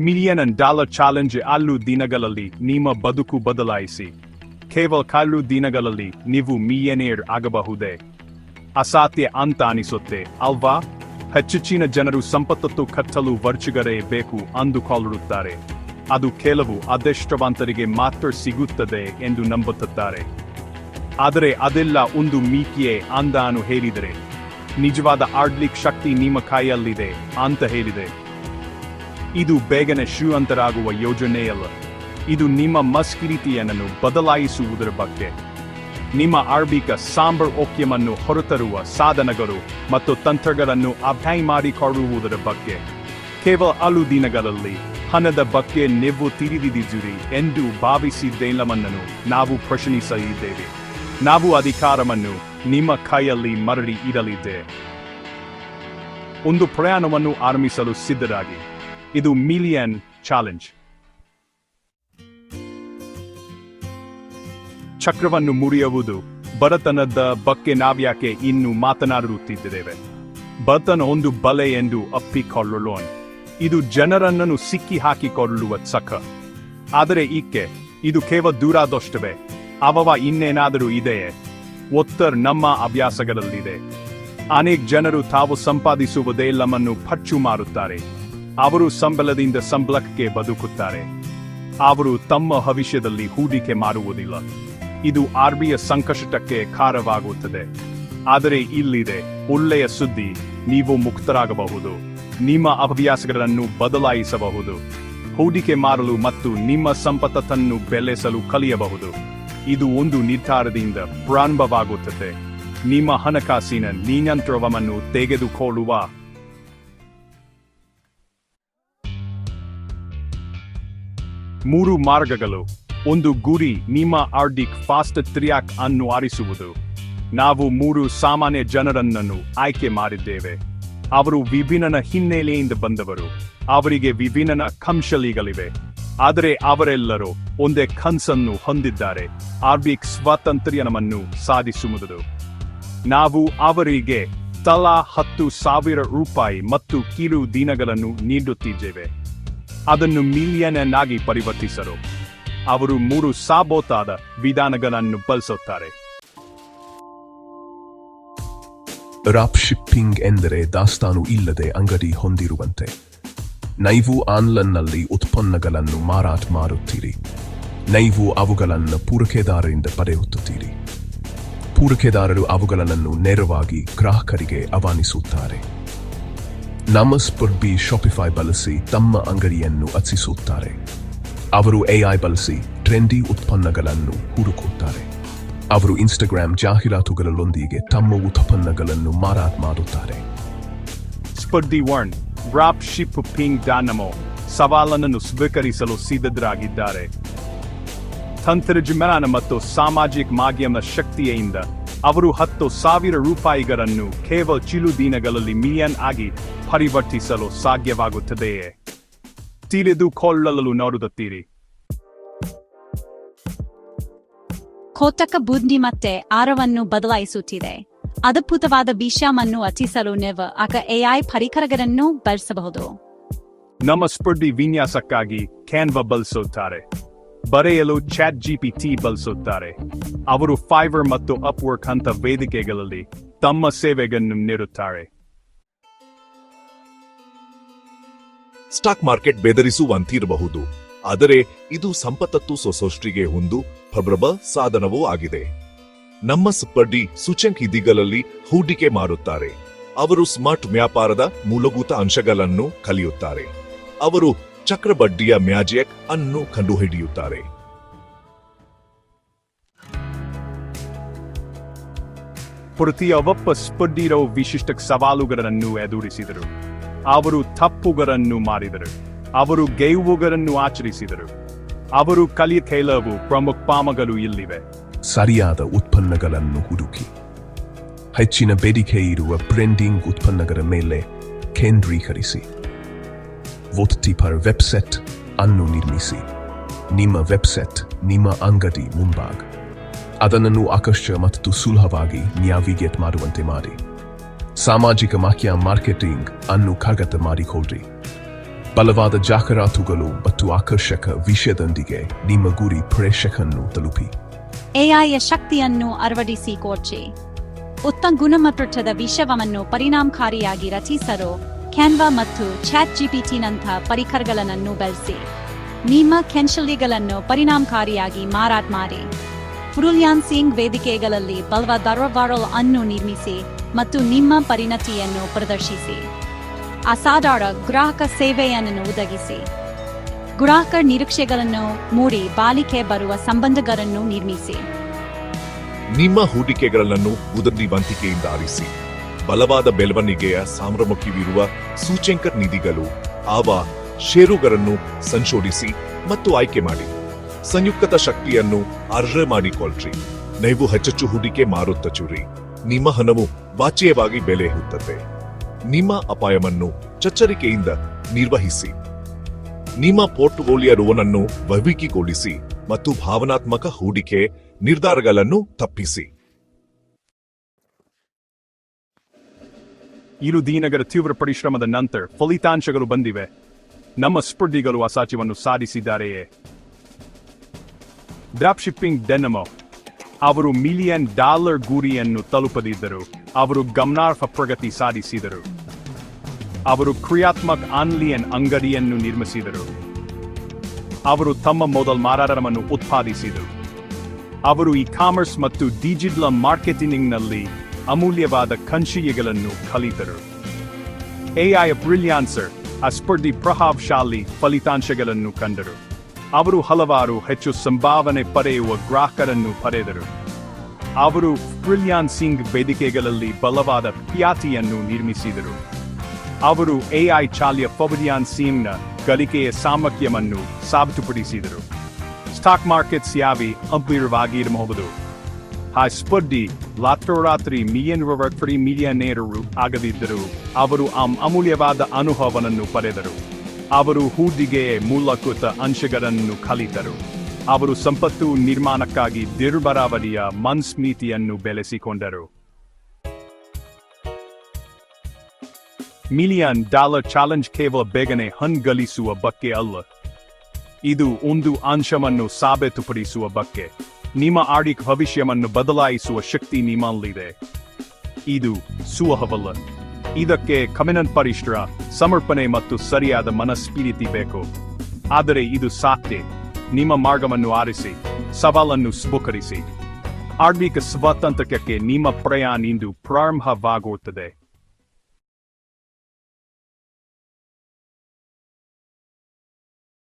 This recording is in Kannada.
ಮಿಲಿಯನ್ ಡಾಲರ್ ಚಾಲೆಂಜ್ ಅಲ್ಲು ದಿನಗಳಲ್ಲಿ ನಿಮ್ಮ ಬದುಕು ಬದಲಾಯಿಸಿ ಕೇವಲ ಕಾಲು ದಿನಗಳಲ್ಲಿ ನೀವು ಮಿಲಿಯನೇರ್ ಆಗಬಹುದೇ ಅಸಾಧ್ಯ ಅಂತ ಅನಿಸುತ್ತೆ ಅಲ್ವಾ ಹೆಚ್ಚಿನ ಜನರು ಸಂಪತ್ತತ್ತು ಕಟ್ಟಲು ವರ್ಚುಗರೇ ಬೇಕು ಅಂದುಕೊಳ್ಳುತ್ತಾರೆ ಅದು ಕೆಲವು ಅದೃಷ್ಟವಂತರಿಗೆ ಮಾತ್ರ ಸಿಗುತ್ತದೆ ಎಂದು ನಂಬುತ್ತಿದ್ದಾರೆ ಆದರೆ ಅದೆಲ್ಲ ಒಂದು ಮೀಕಿಯೇ ಅಂದಾನು ಹೇಳಿದರೆ ನಿಜವಾದ ಆಡ್ಲಿಕ್ ಶಕ್ತಿ ನಿಮ್ಮ ಕಾಯಲ್ಲಿದೆ ಅಂತ ಹೇಳಿದೆ ಇದು ಬೇಗನೆ ಶ್ರೀಮಂತರಾಗುವ ಯೋಜನೆಯಲ್ಲ. ಇದು ನಿಮ್ಮ ಮಸ್ಕಿರಿತಿಯನ್ನು ಬದಲಾಯಿಸುವುದರ ಬಗ್ಗೆ. ನಿಮ್ಮ ಆರ್ಬಿಕ ಸಾಂಬರ್ ಓಕ್ಯಮನ್ನು ಹೊರತರುವ ಸಾಧನಗಳು ಮತ್ತು ತಂತ್ರಗಳನ್ನು ಅಭ್ಯಾಯ ಮಾಡಿಕೊಳ್ಳುವುದರ ಬಗ್ಗೆ. ಕೇವಲ ಹಲವು ದಿನಗಳಲ್ಲಿ ಹಣದ ಬಗ್ಗೆ ನೀವು ತಿಳಿದಿದ್ದೀರಿ ಎಂದು ಭಾವಿಸಿದ್ದೆಲ್ಲವನ್ನನ್ನು ನಾವು ಪ್ರಶ್ನಿಸಲಿದ್ದೇವೆ ನಾವು ಅಧಿಕಾರವನ್ನು ನಿಮ್ಮ ಕೈಯಲ್ಲಿ ಮರಳಿ ಇಡಲಿದ್ದೆ ಒಂದು ಪ್ರಯಾಣವನ್ನು ಆರಂಭಿಸಲು ಸಿದ್ಧರಾಗಿ. ಇದು ಮಿಲಿಯನ್ ಚಾಲೆಂಜ್ ಚಕ್ರವನ್ನು ಮುರಿಯುವುದು, ಬಡತನದ ಬಗ್ಗೆ ನಾವ್ಯಾಕೆ ಇನ್ನು ಮಾತನಾಡುತ್ತಿದ್ದೇವೆ. ಬಡತನ ಒಂದು ಬಲೆ ಎಂದು ಅಪ್ಪಿಕೊಳ್ಳೋಣ. ಇದು ಜನರನ್ನು ಸಿಕ್ಕಿ ಹಾಕಿಕೊಳ್ಳುವ ಚಕ್ರ ಆದರೆ ಈಕೆ, ಇದು ಕೇವಲ ದೂರಾದಷ್ಟವೇ. ಅವವ ಇನ್ನೇನಾದರೂ ಇದೆಯೇ? ಒತ್ತರ್ ನಮ್ಮ ಅಭ್ಯಾಸಗಳಲ್ಲಿದೆ. ಅನೇಕ ಜನರು ತಾವು ಸಂಪಾದಿಸುವುದೇ ಲಮ್ಮನ್ನು ಪಚ್ಚು ಮಾರುತ್ತಾರೆ ಅವರು ಸಂಬಳದಿಂದ ಸಂಬಳಕ್ಕೆ ಬದುಕುತ್ತಾರೆ. ಅವರು ತಮ್ಮ ಭವಿಷ್ಯದಲ್ಲಿ ಹೂಡಿಕೆ ಮಾಡುವುದಿಲ್ಲ. ಇದು ಆರ್ಬಿಯ ಸಂಕಷ್ಟಕ್ಕೆ ಕಾರವಾಗುತ್ತದೆ ಆದರೆ ಇಲ್ಲಿದೆ ಒಳ್ಳೆಯ ಸುದ್ದಿ, ನೀವು ಮುಕ್ತರಾಗಬಹುದು. ನಿಮ್ಮ ಅಭ್ಯಾಸಗಳನ್ನು ಬದಲಾಯಿಸಬಹುದು. ಹೂಡಿಕೆ ಮಾಡಲು ಮತ್ತು ನಿಮ್ಮ ಸಂಪತ್ತನ್ನು ಬೆಳೆಸಲು ಕಲಿಯಬಹುದು. ಇದು ಒಂದು ನಿರ್ಧಾರದಿಂದ ಪ್ರಾರಂಭವಾಗುತ್ತದೆ. ನಿಮ್ಮ ಹಣಕಾಸಿನ ನಿಯಂತ್ರಣವನ್ನು ತೆಗೆದುಕೊಳ್ಳುವ ಮೂರು ಮಾರ್ಗಗಳು. ಒಂದು ಗುರಿ, ನಿಮ್ಮ ಆರ್ಡಿಕ್ ಫಾಸ್ಟ್ ತ್ರಿಯಾಕ್ ಅನ್ನು ಆರಿಸುವುದು. ನಾವು ಮೂರು ಸಾಮಾನ್ಯ ಜನರನ್ನನ್ನು ಆಯ್ಕೆ ಮಾಡಿದ್ದೇವೆ. ಅವರು ವಿಭಿನ್ನನ ಹಿನ್ನೆಲೆಯಿಂದ ಬಂದವರು. ಅವರಿಗೆ ವಿಭಿನ್ನನ ಕಂಶಲಿಗಳಿವೆ. ಆದರೆ ಅವರೆಲ್ಲರೂ ಒಂದೇ ಕನ್ಸನ್ನು ಹೊಂದಿದ್ದಾರೆ. ಆರ್ಬಿಕ್ ಸ್ವಾತಂತ್ರ್ಯನವನ್ನು ಸಾಧಿಸುವುದು. ನಾವು ಅವರಿಗೆ ತಲಾ ಹತ್ತು ಸಾವಿರ ರೂಪಾಯಿ ಮತ್ತು ಕಿರು ದಿನಗಳನ್ನು ನೀಡುತ್ತಿದ್ದೇವೆ. ಅದನ್ನು ಮಿಲಿಯನ್ ಆಗಿ ಪರಿವರ್ತಿಸಲು ಅವರು ಮೂರು ಸಾಬೋತಾದ ವಿಧಾನಗಳನ್ನು ಬಳಸುತ್ತಾರೆ. ರಾಪ್ ಶಿಪ್ಪಿಂಗ್ ಎಂದರೆ ದಾಸ್ತಾನು ಇಲ್ಲದೆ ಅಂಗಡಿ ಹೊಂದಿರುವಂತೆ. ನೈವು ಆನ್ಲೈನ್ನಲ್ಲಿ ಉತ್ಪನ್ನಗಳನ್ನು ಮಾರಾಟ ಮಾಡುತ್ತೀರಿ ನೈವು ಅವುಗಳನ್ನು ಪೂರಕೆದಾರರಿಂದ ಪಡೆಯುತ್ತೀರಿ. ಪೂರಕೆದಾರರು ಅವುಗಳನ್ನು ನೇರವಾಗಿ ಗ್ರಾಹಕರಿಗೆ ಆಹ್ವಾನಿಸುತ್ತಾರೆ ನಮ್ಮ ಸ್ಪರ್ಧಿ ಶಾಪಿಫೈ ಬಳಸಿ ತಮ್ಮ ಅಂಗಡಿಯನ್ನು ಅರ್ಚಿಸುತ್ತಾರೆ ಅವರು ಎಐ ಬಳಸಿ ಟ್ರೆಂಡಿ ಉತ್ಪನ್ನಗಳನ್ನು ಹುಡುಕುತ್ತಾರೆ. ಅವರು ಇನ್ಸ್ಟಾಗ್ರಾಮ್ ಜಾಹೀರಾತುಗಳೊಂದಿಗೆ ತಮ್ಮ ಉತ್ಪನ್ನಗಳನ್ನು ಮಾರಾಟ ಮಾಡುತ್ತಾರೆ. ಸ್ಪರ್ಧಿ ವರ್ಣ್ ರಾಪ್ ಶಿಪ್ ಪಿಂಗ್ ಡಾನಮೋ ಸವಾಲನ್ನು ಸ್ವೀಕರಿಸಲು ಸಿದ್ಧರಾಗಿದ್ದಾರೆ. ತಂತ್ರಜ್ಞಾನ ಮತ್ತು ಸಾಮಾಜಿಕ ಮಾಧ್ಯಮ ಶಕ್ತಿಯಿಂದ ಅವರು ಹತ್ತು ಸಾವಿರ ರೂಪಾಯಿಗಳನ್ನು ಕೇವಲ ಚಿಲು ದಿನಗಳಲ್ಲಿ ಮಿಲಿಯನ್ ಆಗಿ ಪರಿವರ್ತಿಸಲು ಸಾಧ್ಯವಾಗುತ್ತದೆಯೇ? ತಿಳಿದುಕೊಳ್ಳಲು ನೋಡುತ್ತೀರಿ. ಕೋತಕ ಬುದ್ಧಿ ಮತ್ತೆ ಆರವನ್ನು ಬದಲಾಯಿಸುತ್ತಿದೆ. ಅದ್ಭುತವಾದ ವಿಷಯವನ್ನು ರಚಿಸಲು ನೀವು ಆಗ ಎಐ ಪರಿಕರಗಳನ್ನು ಬಳಸಬಹುದು. ನಮ್ಮ ಸ್ಪರ್ಧಿ ವಿನ್ಯಾಸಕ್ಕಾಗಿ ಕ್ಯಾನ್ವ ಬಳಸುತ್ತಾರೆ. ಬರೆಯಲು ಚಾಟ್ ಜಿಪಿಟಿ ಬಳಸುತ್ತಾರೆ. ಅವರು ಫೈವರ್ ಮತ್ತು ಅಪ್ವರ್ಕ್ ಅಂತ ವೇದಿಕೆಗಳಲ್ಲಿ ತಮ್ಮ ಸೇವೆಗಳನ್ನು ನೀಡುತ್ತಾರೆ. ಸ್ಟಾಕ್ ಮಾರ್ಕೆಟ್ ಬೆದರಿಸುವಂತಿರಬಹುದು ಆದರೆ ಇದು ಸಂಪತ್ತತ್ತು ಸೊಸೊಷ್ಟಿಗೆ ಒಂದು ಪ್ರಬಲ ಸಾಧನವೂ ಆಗಿದೆ. ನಮ್ಮ ಸ್ಪರ್ಧಿ ಸೂಚ್ಯಂಕ್ ಇದಿಗಲಲ್ಲಿ ಹೂಡಿಕೆ ಮಾಡುತ್ತಾರೆ ಅವರು ಸ್ಮಾರ್ಟ್ ವ್ಯಾಪಾರದ ಮೂಲಭೂತ ಅಂಶಗಳನ್ನು ಕಲಿಯುತ್ತಾರೆ. ಅವರು ಚಕ್ರಬಡ್ಡಿಯ ಮ್ಯಾಜಿಕ್ ಅನ್ನು ಕಂಡುಹಿಡಿಯುತ್ತಾರೆ. ಪ್ರತಿಯೊಬ್ಬ ಸ್ಪರ್ಧಿರೋ ವಿಶಿಷ್ಟ ಸವಾಲುಗಳನ್ನು ಎದುರಿಸಿದರು. ಅವರು ತಪ್ಪುಗಳನ್ನು ಮಾಡಿದರು ಅವರು ಗೆಲುವುಗಳನ್ನು ಆಚರಿಸಿದರು. ಅವರು ಕಲಿಯ ಕೆಲವು ಪ್ರಮುಖ ಪಾಮಗಳು ಇಲ್ಲಿವೆ. ಸರಿಯಾದ ಉತ್ಪನ್ನಗಳನ್ನು ಹುಡುಕಿ. ಹೆಚ್ಚಿನ ಬೇಡಿಕೆ ಇರುವ ಬ್ರೆಂಡಿಂಗ್ ಉತ್ಪನ್ನಗಳ ಮೇಲೆ ಕೇಂದ್ರೀಕರಿಸಿ. ವೋಟ್ಟಿಪರ್ ವೆಬ್ಸೈಟ್ ಅನ್ನು ನಿರ್ಮಿಸಿ. ನಿಮ್ಮ ವೆಬ್ಸೈಟ್, ನಿಮ್ಮ ಅಂಗಡಿ ಮುಂಭಾಗ. ಅದನ್ನು ಆಕರ್ಷ ಮತ್ತು ಸುಲಭವಾಗಿ ನ್ಯಾವಿಗೇಟ್ ಮಾಡುವಂತೆ ಮಾಡಿ. ಸಾಮಾಜಿಕ ಮಾಖ್ಯ ಮಾರ್ಕೆಟಿಂಗ್ ಅನ್ನು ಕರಗತ ಮಾಡಿಕೊಳ್ಳ್ರಿ ಬಲವಾದ ಜಾಹೀರಾತುಗಳು ಮತ್ತು ಆಕರ್ಷಕ ವಿಷಯದೊಂದಿಗೆ ನಿಮ್ಮ ಗುರಿ ಪ್ರೇಕ್ಷಕನ್ನು ತಲುಪಿ. ಎಐಯ ಶಕ್ತಿಯನ್ನು ಅಳವಡಿಸಿಕೊಳ್ಚಿ ಉತ್ತಮ ಗುಣಮಟ್ಟದ ವಿಷಯವನ್ನು ಪರಿಣಾಮಕಾರಿಯಾಗಿ ರಚಿಸಲು ಕ್ಯಾನ್ವಾ ಮತ್ತು ಚಾಟ್ ಜಿಪಿಟಿನಂಥ ಪರಿಕರಗಳನ್ನು ಬಳಸಿ. ನಿಮ್ಮ ಕೆನ್ಶಲ್ಯಗಳನ್ನು ಪರಿಣಾಮಕಾರಿಯಾಗಿ ಮಾರಾಟ ಮಾಡಿ. ಫ್ರೂಲಿಯಾನ್ಸಿಂಗ್ ವೇದಿಕೆಗಳಲ್ಲಿ ಬಲವಾದ ಅನ್ನು ನಿರ್ಮಿಸಿ ಮತ್ತು ನಿಮ್ಮ ಪರಿಣತಿಯನ್ನು ಪ್ರದರ್ಶಿಸಿ. ಅಸಾಧಾರಣ ಗ್ರಾಹಕ ಸೇವೆಯನ್ನು ಒದಗಿಸಿ. ಗ್ರಾಹಕ ನಿರೀಕ್ಷೆಗಳನ್ನು ಮೂಡಿ ಬಾಲಿಕೆ ಬರುವ ಸಂಬಂಧಗಳನ್ನು ನಿರ್ಮಿಸಿ. ನಿಮ್ಮ ಹೂಡಿಕೆಗಳನ್ನು ಬುದ್ಧಿವಂತಿಕೆಯಿಂದ ಆರಿಸಿ. ಬಲವಾದ ಬೆಳವಣಿಗೆಯ ಸಾಮ್ರಮುಖಿವಿರುವ ಸೂಚ್ಯಂಕ ನಿಧಿಗಳು ಆವ ಷೇರುಗಳನ್ನು ಸಂಶೋಧಿಸಿ ಮತ್ತು ಆಯ್ಕೆ ಮಾಡಿ. ಸಂಯುಕ್ತ ಶಕ್ತಿಯನ್ನು ಅರ್ಹ ಮಾಡಿಕೊಳ್ಳ್ರಿ ನೀವು ಹೆಚ್ಚೆಚ್ಚು ಹೂಡಿಕೆ ಮಾರುತ್ತಚುರಿ ನಿಮ್ಮ ಹಣವು ವಾಚ್ಯವಾಗಿ ಬೆಲೆ ಹುತ್ತದೆ ನಿಮ್ಮ ಅಪಾಯವನ್ನು ಚಚ್ಚರಿಕೆಯಿಂದ ನಿರ್ವಹಿಸಿ. ನಿಮ್ಮ ಪೋರ್ಟ್ಫೋಲಿಯೋ ರೋನನ್ನು ವೈವಿಕಿಗೊಳಿಸಿ ಮತ್ತು ಭಾವನಾತ್ಮಕ ಹೂಡಿಕೆ ನಿರ್ಧಾರಗಳನ್ನು ತಪ್ಪಿಸಿ. ಇರು ದಿನಗಳ ತೀವ್ರ ಪರಿಶ್ರಮದ ನಂತರ ಫಲಿತಾಂಶಗಳು ಬಂದಿವೆ. ನಮ್ಮ ಸ್ಪರ್ಧಿಗಳು ಆ ಸಾಚ್ಯವನ್ನು ಸಾಧಿಸಿದ್ದಾರೆಯೇ. Drop shipping ಡೆನಮೋ. ಅವರು ಮಿಲಿಯನ್ ಡಾಲರ್ ಗುರಿಯನ್ನು ತಲುಪದಿದ್ದರು. ಅವರು ಗಮನಾರ್ಹ ಪ್ರಗತಿ ಸಾಧಿಸಿದರು. ಅವರು ಕ್ರಿಯಾತ್ಮಕ ಆನ್ಲಿಯನ್ ಅಂಗಡಿಯನ್ನು ನಿರ್ಮಿಸಿದರು. ಅವರು ತಮ್ಮ ಮೊದಲ ಮಾರಾಟವನ್ನು ಉತ್ಪಾದಿಸಿದರು. ಅವರು ಇ ಕಾಮರ್ಸ್ ಮತ್ತು ಡಿಜಿಟಲ್ ಮಾರ್ಕೆಟಿಂಗ್ನಲ್ಲಿ ಅಮೂಲ್ಯವಾದ ಕೌಶಲ್ಯಗಳನ್ನು ಕಲಿತರು. ಎಐ ಬ್ರಿಲಿಯಾನ್ಸರ್ ಆ ಸ್ಪರ್ಧಿ ಪ್ರಭಾವಶಾಲಿ ಫಲಿತಾಂಶಗಳನ್ನು ಕಂಡರು. ಅವರು ಹಲವಾರು ಹೆಚ್ಚು ಸಂಭಾವನೆ ಪಡೆಯುವ ಗ್ರಾಹಕರನ್ನು ಪಡೆದರು. ಅವರು ಬ್ರಿಲಿಯಾನ್ಸಿಂಗ್ ವೇದಿಕೆಗಳಲ್ಲಿ ಬಲವಾದ ಖ್ಯಾತಿಯನ್ನು ನಿರ್ಮಿಸಿದರು. ಅವರು ಎಐ ಚಾಲ್ಯ ಪವಲಿಯಾನ್ ಸಿಂಗ್ನ ಗಳಿಕೆಯ ಸಾಮರ್ಥ್ಯವನ್ನು ಸಾಬೀತುಪಡಿಸಿದರು. ಸ್ಟಾಕ್ ಮಾರ್ಕೆಟ್ಸ್ ಯಾವಿ ಅಭಿರವಾಗಿರಬಹುದು ಆ ಸ್ಪರ್ಧಿ ರಾತ್ರೋರಾತ್ರಿ ಮಿಲಿಯನ್ ಮಿಲಿಯನೇರರು ಆಗದಿದ್ದರು ಅವರು ಆ ಅಮೂಲ್ಯವಾದ ಅನುಭವವನ್ನು ಪಡೆದರು. ಅವರು ಹೂಡಿಗೆ ಮೂಲಕೃತ ಅಂಶಗಳನ್ನು ಕಲಿತರು. ಅವರು ಸಂಪತ್ತು ನಿರ್ಮಾಣಕ್ಕಾಗಿ ದೀರ್ಘಾವಧಿಯ ಮನ್ಸ್ಮೀತಿಯನ್ನು ಬೆಳೆಸಿಕೊಂಡರು. ಮಿಲಿಯನ್ ಡಾಲರ್ ಚಾಲೆಂಜ್ ಕೇವಲ ಬೇಗನೆ ಹನ್ಗಳಿಸುವ ಬಗ್ಗೆ ಅಲ್ಲ. ಇದು ಒಂದು ಅಂಶವನ್ನು ಸಾಬೀತುಪಡಿಸುವ ಬಗ್ಗೆ ನಿಮ್ಮ ಆಡಿಕ್ ಭವಿಷ್ಯವನ್ನು ಬದಲಾಯಿಸುವ ಶಕ್ತಿ ನಿಮ್ಮಲ್ಲಿದೆ. ಇದು ಸುಲಭವಲ್ಲ ಇದಕ್ಕೆ ಕಮಿನನ್ ಪರಿಶ್ರ ಸಮರ್ಪಣೆ ಮತ್ತು ಸರಿಯಾದ ಮನಸ್ಫೀರಿತಿ ಬೇಕು. ಆದರೆ ಇದು ಸಾಧ್ಯ. ನಿಮ್ಮ ಮಾರ್ಗವನ್ನು ಆರಿಸಿ, ಸವಾಲನ್ನು ಸ್ವೀಕರಿಸಿ ಆರ್ಥಿಕ ಸ್ವಾತಂತ್ರ್ಯಕ್ಕೆ ನಿಮ್ಮ ಪ್ರಯಾಣ ಇಂದು ಪ್ರಾರಂಭವಾಗುತ್ತದೆ.